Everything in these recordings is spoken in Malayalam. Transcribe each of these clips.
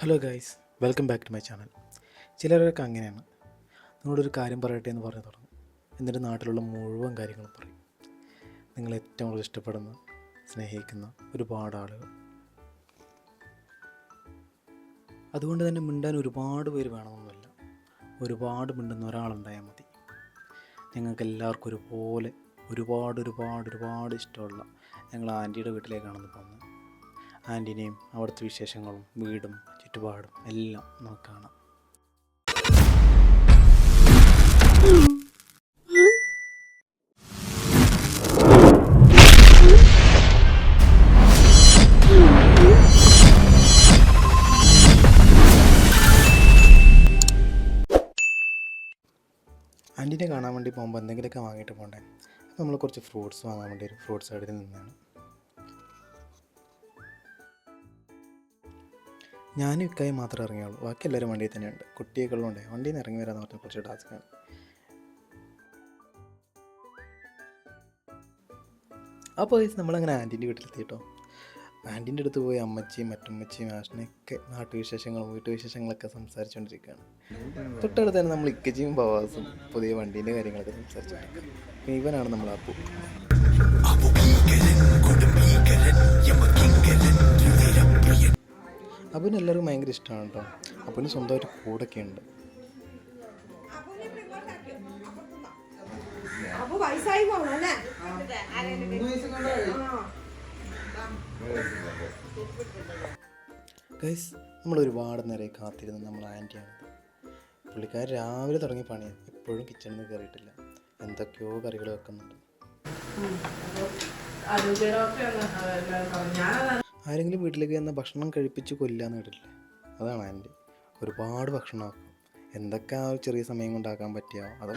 Hello guys welcome back to my channel ചിലരൊക്കെ അങ്ങനെയാണ്. നിങ്ങളൊരു കാര്യം പറയട്ടെ എന്ന് പറഞ്ഞു തുടങ്ങും. എന്നിട്ട് നാട്ടിലുള്ള മുഴുവൻ കാര്യങ്ങളും പറയും. നിങ്ങൾ ഏറ്റവും കൂടുതൽ ഇഷ്ടപ്പെടുന്ന സ്നേഹിക്കുന്ന ഒരുപാട് ആളുകൾ. അതുകൊണ്ട് തന്നെ മിണ്ടാൻ ഒരുപാട് പേര് വേണമെന്നൊന്നുമില്ല. ഒരുപാട് മിണ്ടുന്ന ഒരാളുണ്ടായാൽ മതി. ഞങ്ങൾക്ക് എല്ലാവർക്കും ഒരുപോലെ ഒരുപാട് ഒരുപാട് ഒരുപാട് ഇഷ്ടമുള്ള ഞങ്ങൾ ആന്റിയുടെ വീട്ടിലേക്കാണെന്ന് പോകുന്നത്. ആന്റിനെയും അവിടുത്തെ വിശേഷങ്ങളും വീടും ചുറ്റുപാടും എല്ലാം നമുക്ക് കാണാം. ആന്റിനെ കാണാൻ വേണ്ടി പോകുമ്പോൾ എന്തെങ്കിലുമൊക്കെ വാങ്ങിയിട്ട് പോകണ്ടേ? നമ്മൾ കുറച്ച് ഫ്രൂട്ട്സ് വാങ്ങാൻ വേണ്ടി ഒരു ഫ്രൂട്ട്സ് സൈഡിൽ നിന്നാണ്. ഞാനും ഇക്കായി മാത്രമേ ഇറങ്ങിയുള്ളൂ. ബാക്കി എല്ലാവരും വണ്ടിയിൽ തന്നെയുണ്ട്. കുട്ടിയൊക്കെ ഉള്ളതുകൊണ്ട് വണ്ടിയിൽ നിന്ന് ഇറങ്ങി വരാമെന്ന് പറഞ്ഞാൽ കുറച്ച് ടാസ്ക്കാണ് അപ്പോൾ നമ്മളങ്ങനെ ആന്റീന്റെ വീട്ടിലെത്തി കേട്ടോ ആന്റീന്റെ അടുത്ത് പോയി അമ്മച്ചിയും മറ്റമ്മച്ചിയും ആഷനൊക്കെ നാട്ടുവിശേഷങ്ങളും വീട്ടുവിശേഷങ്ങളൊക്കെ സംസാരിച്ചുകൊണ്ടിരിക്കുകയാണ്. തൊട്ടടുത്ത് തന്നെ നമ്മൾ ഇക്കച്ചിയും ബവാസും പുതിയ വണ്ടീന്റെ കാര്യങ്ങളൊക്കെ പിന്നെ ഇവനാണ് നമ്മൾ അപ്പന് എല്ലാവർക്കും ഭയങ്കര ഇഷ്ടമാണ് കേട്ടോ. അപ്പന് സ്വന്തമായിട്ട് കൂടൊക്കെ ഉണ്ട്. അപ്പൊ വയസ്സായി പോകണം അല്ലേ? ഗൈസ് നമ്മൾ ഒരുപാട് നേരം കാത്തിരുന്ന് നമ്മൾ ആന്റിയാണ് പുള്ളിക്കാർ രാവിലെ തുടങ്ങി പണിയാണ് എപ്പോഴും കിച്ചണിൽ നിന്ന് കയറിയിട്ടില്ല എന്തൊക്കെയോ കറികൾ വെക്കുന്നുണ്ട്. ആരെങ്കിലും വീട്ടിലേക്ക് വന്ന ഭക്ഷണം കഴിപ്പിച്ച് കൊല്ലാന്ന് കേട്ടില്ലേ അതാണ് ആന്റി ഒരുപാട് ഭക്ഷണമാക്കും എന്തൊക്കെ ആ ഒരു ചെറിയ സമയം കൊണ്ടാക്കാൻ പറ്റിയ? അത്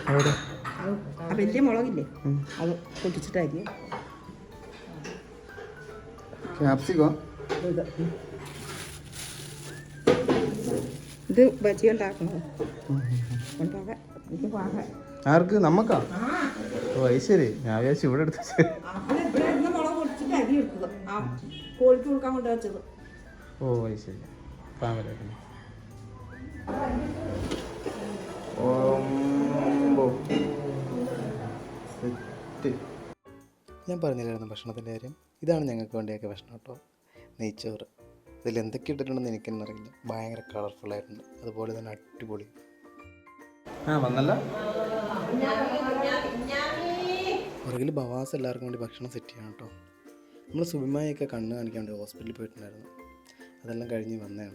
വലിയ മുളകില്ലേ? അത് പൊട്ടിച്ചിട്ടായിരിക്കും ക്യാപ്സിക്കോ? ഇത് ഇത് ബജി പാകാൻ ആർക്ക്? നമുക്കാ ഓ ശരി. ഞാൻ വിചാരിച്ചു ഇവിടെ എടുത്ത് കോഴിക്ക് കൊടുക്കാൻ കൊണ്ട് വെച്ചത്. ഓ ശരി. ഞാൻ പറഞ്ഞില്ലായിരുന്നു ഭക്ഷണത്തിന്റെ കാര്യം. ഇതാണ് ഞങ്ങൾക്ക് വേണ്ടിയൊക്കെ ഭക്ഷണം കേട്ടോ. നെയ്ച്ചോറ്. ഇതിൽ എന്തൊക്കെ ഇട്ടിട്ടുണ്ടെന്ന് എനിക്കൊന്നും അറിയില്ല. ഭയങ്കര കളർഫുൾ ആയിട്ടുണ്ട്. അതുപോലെ തന്നെ അടിപൊളി. ആ വന്നല്ല. പുറകിൽ ബവാസ് എല്ലാവർക്കും വേണ്ടി ഭക്ഷണം സെറ്റ് ചെയ്യണം കേട്ടോ. നമ്മൾ സുബിമായൊക്കെ കണ്ണ് കാണിക്കാൻ വേണ്ടി ഹോസ്പിറ്റലിൽ പോയിട്ടുണ്ടായിരുന്നു. അതെല്ലാം കഴിഞ്ഞ് വന്നതാണ്.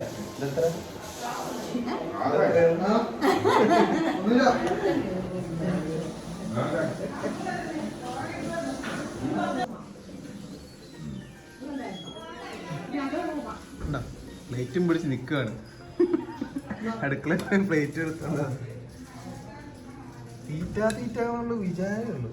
പ്ലേറ്റും പിടിച്ച് നിൽക്കുകയാണ് അടുക്കള പ്ലേറ്റ് എടുത്തുള്ള തീറ്റ തീറ്റ എന്നുള്ള വിചാരമേ ഉള്ളൂ.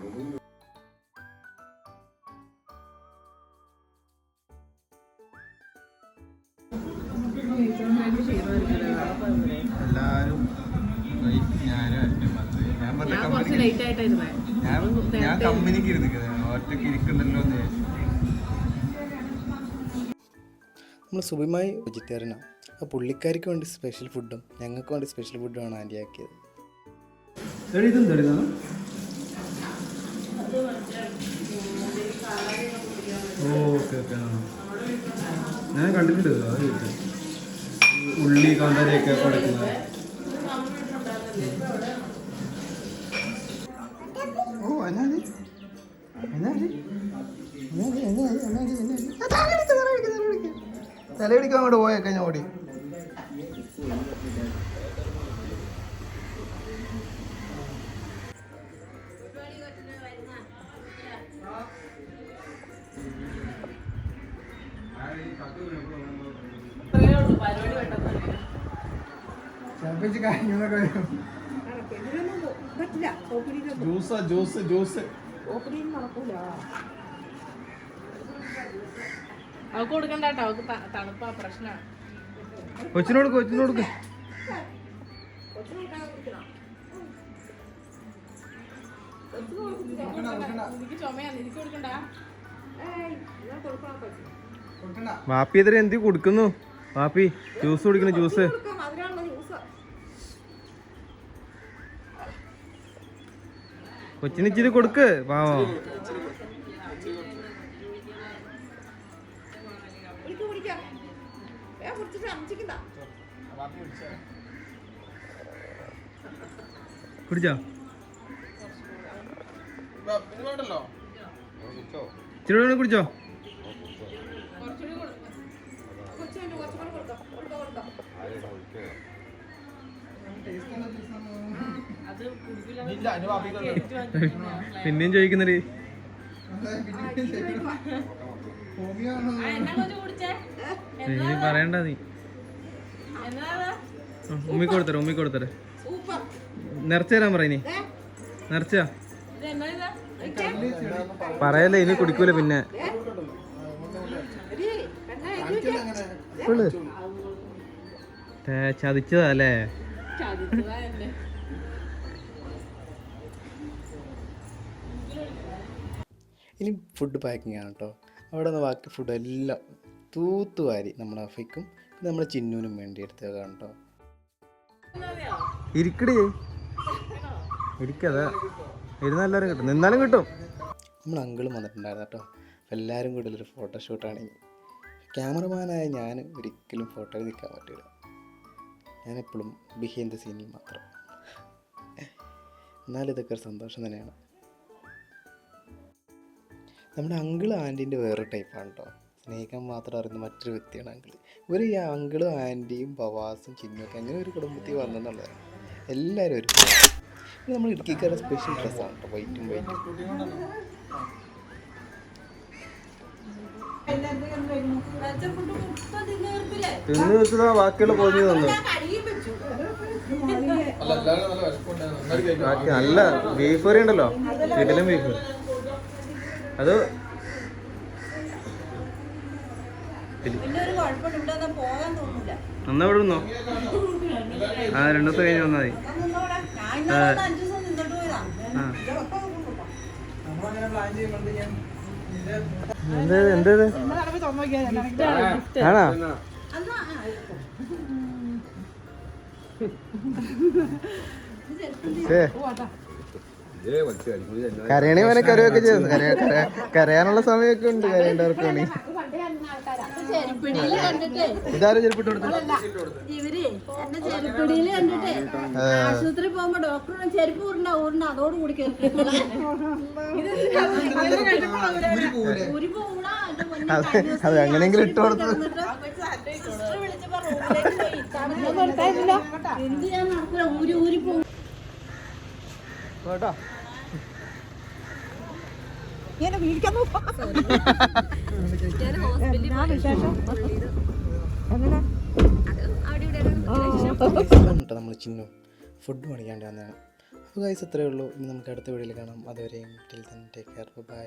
പറഞ്ഞ കമ്പനിക്ക് ഞാൻ ഞാൻ കമ്പനിക്ക് ഇരുന്നിക്കുന്നത് ഒറ്റയ്ക്ക് ഇരിക്കണ്ടല്ലോ എന്ന് നമ്മൾ സുബിമായി വെജിറ്റേറിയനാണ് അപ്പോൾ പുള്ളിക്കാർക്ക് വേണ്ടി സ്പെഷ്യൽ ഫുഡും ഞങ്ങൾക്ക് വേണ്ടി സ്പെഷ്യൽ ഫുഡും ആണ് ആന്റി ആക്കിയത് ഓക്കെ ഓക്കെ ഞാൻ കണ്ടിട്ടുണ്ട്. ഉള്ളി കാന്താരിയൊക്കെ കൊടുക്കുന്നത് ഓ എന്നാ തലയിടിക്കാൻ അങ്ങോട്ട് പോയേക്കാം ഞാൻ ഓടി. ഇതിലൊന്നും പറ്റില്ല സോപ്പിലേക്ക് ജ്യൂസ് ജ്യൂസ് ജ്യൂസ്. കൊടുക്കണ്ട കേട്ടോ. അവക്ക് തണുപ്പാ പ്രശ്നമാണ് കൊച്ചിനോട് കൊച്ചിനോട് വാപ്പി എതിരെ എന്ത് കൊടുക്കുന്നു? വാപ്പി ജ്യൂസ് കുടിക്കുന്നു അതിനാണല്ലോ ജ്യൂസ്. കൊച്ചിന് ഇച്ചിരി കൊടുക്ക് പാവോ. കുടിച്ചോ? ഇച്ചിരി കൂടെ കുടിച്ചോ കൊച്ചിന് കുറച്ചുകൂടെ കൊടുക്കാം കൊടുക്കാം കൊടുക്കാം അത് കുടിക്കില്ല പിന്നെയും ചോദിക്കുന്നേ എന്നാ കൊച്ചു കുടിച്ചേ? നീ പറയണ്ട നീ. ഉമ്മി കൊടുത്തര ഉമ്മി കൊടുത്തര? നിറച്ചു തരാൻ പറ ഇനി നിറച്ച. പറയല്ലേ ഇനി കുടിക്കൂല പിന്നെ. ചതിച്ചതാ അല്ലേ ചതിച്ചതാ എന്നെ ഇനി ഫുഡ് പാക്കിംഗ് ആണ് കേട്ടോ അവിടെ നിന്ന് ബാക്കി ഫുഡ് എല്ലാം തൂത്തുവാരി നമ്മുടെ അഫയ്ക്കും പിന്നെ നമ്മുടെ ചിന്നുവിനും വേണ്ടി എടുത്തേക്കാണ് കേട്ടോ ഇരിക്കടി. ഇരിക്കതാ. ഇരുന്ന എല്ലാവരും കിട്ടും. നിന്നാലും കിട്ടും. നമ്മൾ അങ്കിളും വന്നിട്ടുണ്ടായിരുന്നു കേട്ടോ അപ്പം എല്ലാവരും കൂടി ഒരു ഫോട്ടോഷൂട്ടാണ് ക്യാമറമാനായ ഞാൻ ഒരിക്കലും ഫോട്ടോയിൽ നിൽക്കാൻ പറ്റില്ല ഞാനെപ്പോഴും ബിഹൈൻഡ് ദ സീനിൽ മാത്രം. എന്നാലും ഇതൊക്കെ ഒരു സന്തോഷം തന്നെയാണ്. നമ്മുടെ അങ്കിൾ ആന്റീന്റെ വേറെ ടൈപ്പാണ് കേട്ടോ. സ്നേഹിക്കാൻ മാത്രം അറിയുന്ന മറ്റൊരു വ്യക്തിയാണ് അങ്കിൾ ഇവർ ഈ അങ്കിളും ആന്റിയും ബവാസും ചിന്നൊക്കെ അങ്ങനെ ഒരു കുടുംബത്തിൽ വന്നെന്നുള്ളതാണ് എല്ലാവരും ഒരു ഇത് നമ്മൾ ഇടുക്കിക്കാരുടെ സ്പെഷ്യൽ ഡ്രസ്സാണ് കേട്ടോ. വൈറ്റും വൈറ്റും തിന്നു വെച്ചതാ ബാക്കിയുള്ള പൊതിഞ്ഞു തന്നു നല്ല ബീഫ് കറി ഉണ്ടല്ലോ. വീട്ടിലും ബീഫ് അത് കുഴപ്പമില്ല ഇവിടെ നിന്നോ? ആ രണ്ടു ദിവസം കഴിഞ്ഞ് വന്നാൽ മതി. എന്തേത് എന്തേത് ആണോ? അന്നാ ആ, ശേ കരയണേ മോനെ കരയൊക്കെ ചെയ്തു കരയ- കരയ- കരയാനുള്ള സമയമൊക്കെ ഉണ്ട് കരയേണ്ടവർക്ക് വേണി ഇതാരും ചെരുപ്പിട്ട് കൊടുത്തു? ഇവർ എന്നെ ചെരുപ്പിടിയിൽ കണ്ടിട്ടേ. ആശുപത്രി പോകുമ്പോ ഡോക്ടർ ചെരുപ്പ് ഊരുണ്ട ഊരുണ്ട അതോടുകൂടി കേറി ഊരി പോകൂടാ എന്റെ അത് അങ്ങനെയെങ്കിലും ഇട്ട് കൊടുത്തു. വിളിച്ചപ്പോ എന്ത് ഞാൻ നടക്കില്ല ഊരി ഊരി പോകും കേട്ടോ. നമ്മൾ ചിന്നു ഫുഡ് മേടിക്കാണ്ട് വന്നതാണ്. അപ്പോൾ ഗൈസ് അത്രയേ ഉള്ളൂ. ഇനി നമുക്ക് അടുത്ത വീഡിയോയിൽ കാണാം. അതുവരെയും till then take care bye